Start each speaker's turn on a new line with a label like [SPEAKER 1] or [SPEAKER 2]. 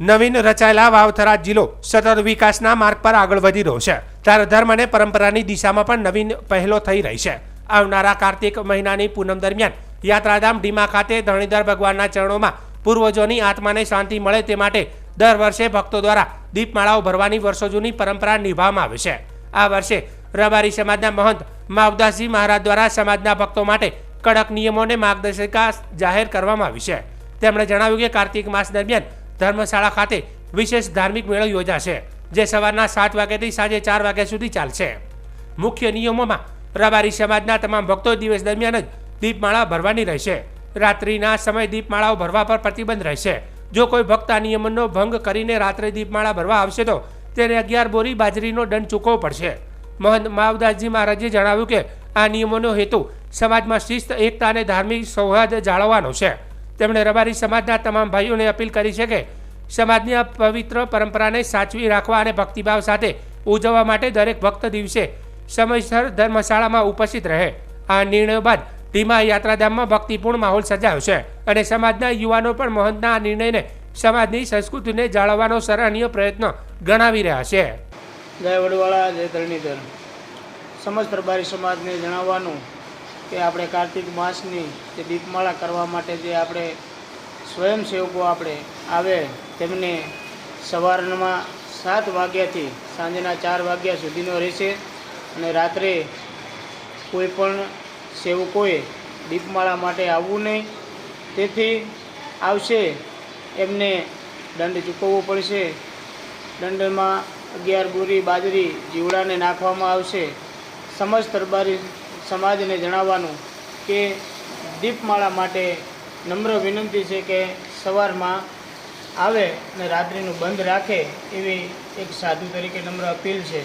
[SPEAKER 1] નવીન રચાયેલા વાવથરા જિલ્લો સતત વિકાસના માર્ગ પર આગળ વધી રહ્યો છે. ત્યારે ધર્મ અને પરંપરાની દિશામાં પણ નવીન પહેલો થઈ રહી છે. આવનારા કાર્તિક મહિનાની પૂનમ દરમિયાન યાત્રાધામ ડીમા ખાતે ધણીધર ભગવાનના ચરણોમાં પૂર્વજોની આત્માને શાંતિ મળે તે માટે દર વર્ષે ભક્તો દ્વારા દીપમાળાઓ ભરવાની વર્ષો જૂની પરંપરા નિભાવવામાં આવે છે. આ વર્ષે રબારી સમાજના મહંત માવદાસજી મહારાજ દ્વારા સમાજના ભક્તો માટે કડક નિયમોને માર્ગદર્શિકા જાહેર કરવામાં આવી છે. તેમણે જણાવ્યું કે કાર્તિક માસ દરમિયાન ધર્મશાળા ખાતે વિશેષ ધાર્મિક મેળો યોજાશે, જે સવારના સાત વાગ્યાથી સાંજે ચાર વાગ્યા સુધી ચાલશે. મુખ્ય નિયમોમાં રબારી સમાજના તમામ ભક્તો દિવસ દરમિયાન જ દીપમાળા ભરવાની રહેશે. રાત્રિના સમય દીપમાળાઓ ભરવા પર પ્રતિબંધ રહેશે. જો કોઈ ભક્ત આ નિયમનો ભંગ કરીને રાત્રે દીપમાળા ભરવા આવશે તો તેને અગિયાર બોરી બાજરીનો દંડ ચૂકવવો પડશે. મહંત માવદાસજી મહારાજે જણાવ્યું કે આ નિયમોનો હેતુ સમાજમાં શિસ્ત, એકતા અને ધાર્મિક સૌહાર્દ જાળવવાનો છે. તેમણે રબારી સમાજના તમામ ભાઈઓને અપીલ કરી છે કે સમાજની આ પવિત્ર પરંપરાને સાચવી રાખવા અને ભક્તિભાવ સાથે ઉજવવા માટે દરેક ભક્ત દિવસે સમયસર ધર્મશાળામાં ઉપસ્થિત રહે. આ નિર્ણય બાદ ધીમા યાત્રાધામમાં ભક્તિપૂર્ણ માહોલ સર્જાયો છે અને સમાજના યુવાનો પણ મહંતના આ નિર્ણયને સમાજની સંસ્કૃતિને જાળવવાનો સરાહનીય પ્રયત્ન ગણાવી રહ્યા છે.
[SPEAKER 2] જય વડવાળા જય ધરણીધર સમસ્ત રબારી સમાજને જણાવવાનું કે આપણે કાર્તિક માસની જે દીપમાળા કરવા માટે જે આપણે સ્વયંસેવકો આપણે આવે, તેમને સવારમાં સાત વાગ્યાથી સાંજના ચાર વાગ્યા સુધીનો રહેશે અને રાત્રે કોઈ પણ સેવકોએ દીપમાળા માટે આવવું નહીં. તેથી આવશે, એમને દંડ ચૂકવવો પડશે. દંડમાં અગિયાર બોરી બાજરી જીવડાને નાખવામાં આવશે. સમસ્ત રબારી સમાજને જણાવવાનું કે દીપમાળા માટે નમ્ર વિનંતી છે કે સવારમાં આવે અને રાત્રિનું બંધ રાખે એવી એક સાધુ તરીકે નમ્ર અપીલ છે.